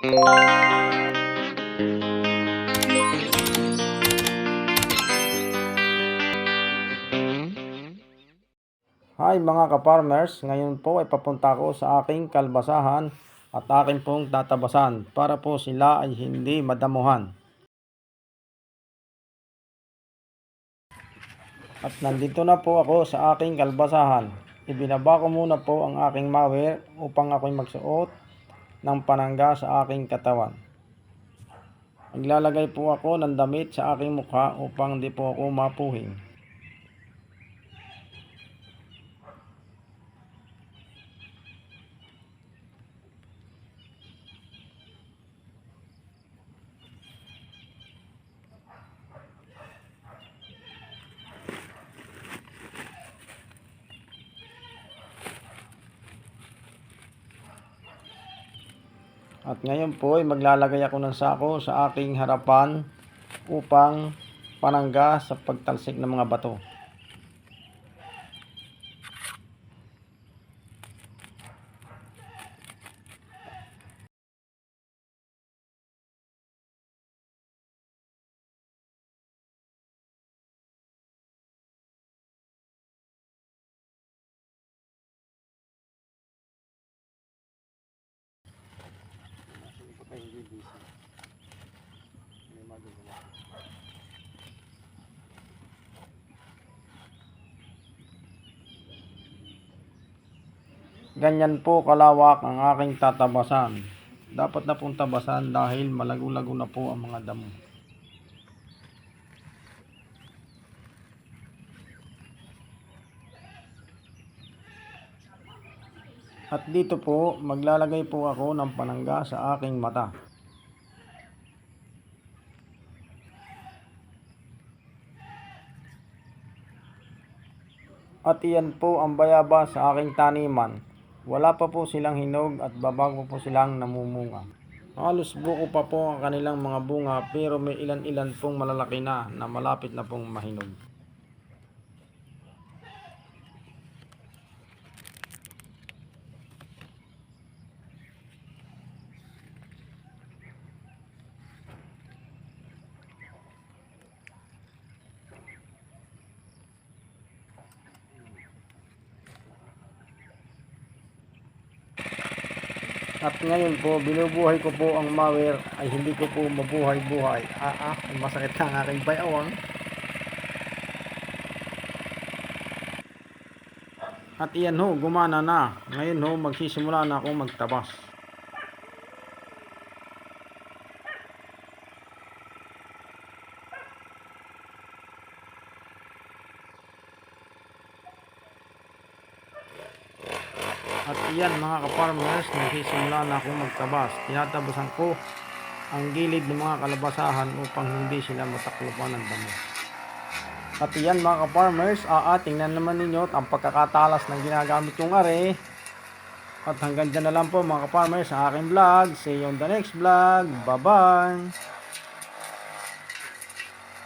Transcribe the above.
Hi mga ka-farmers, ngayon po ay papunta ko sa aking kalbasahan at akin pong tatabasan para po sila ay hindi madamuhan. At nandito na po ako sa aking kalbasahan. Ibinaba ko muna po ang aking mower upang ako'y magsuot ng panangga sa aking katawan. Maglalagay po ako ng damit sa aking mukha upang di po ako mapuhing. At ngayon po ay maglalagay ako ng sako sa aking harapan upang panangga sa pagtalsik ng mga bato. Ganyan po kalawak ang aking tatabasan. Dapat na pong tabasan dahil malago-lago na po ang mga damo. At dito po, maglalagay po ako ng panangga sa aking mata. At iyan po ang bayaba sa aking taniman. Wala pa po silang hinog at babago po silang namumunga. Halos buko pa po ang kanilang mga bunga pero may ilan-ilan pong malalaki na na malapit na pong mahinog. At ngayon po, binubuhay ko po ang mower ay hindi ko po mabuhay-buhay. Ah, ah, masakit ang aking bayawang. At iyan ho, gumana na. Ngayon ho, magsisimula na akong magtabas. At iyan mga ka-farmers, nagsisimula na akong magtabas. Tinatabasan ko ang gilid ng mga kalabasahan upang hindi sila mataklupan ng damo. At iyan mga ka-farmers, ah, tingnan naman ninyo ang pagkakatalas ng ginagamit kong are. At hanggang dyan na lang po mga ka-farmers sa aking vlog. See you on the next vlog. Bye-bye!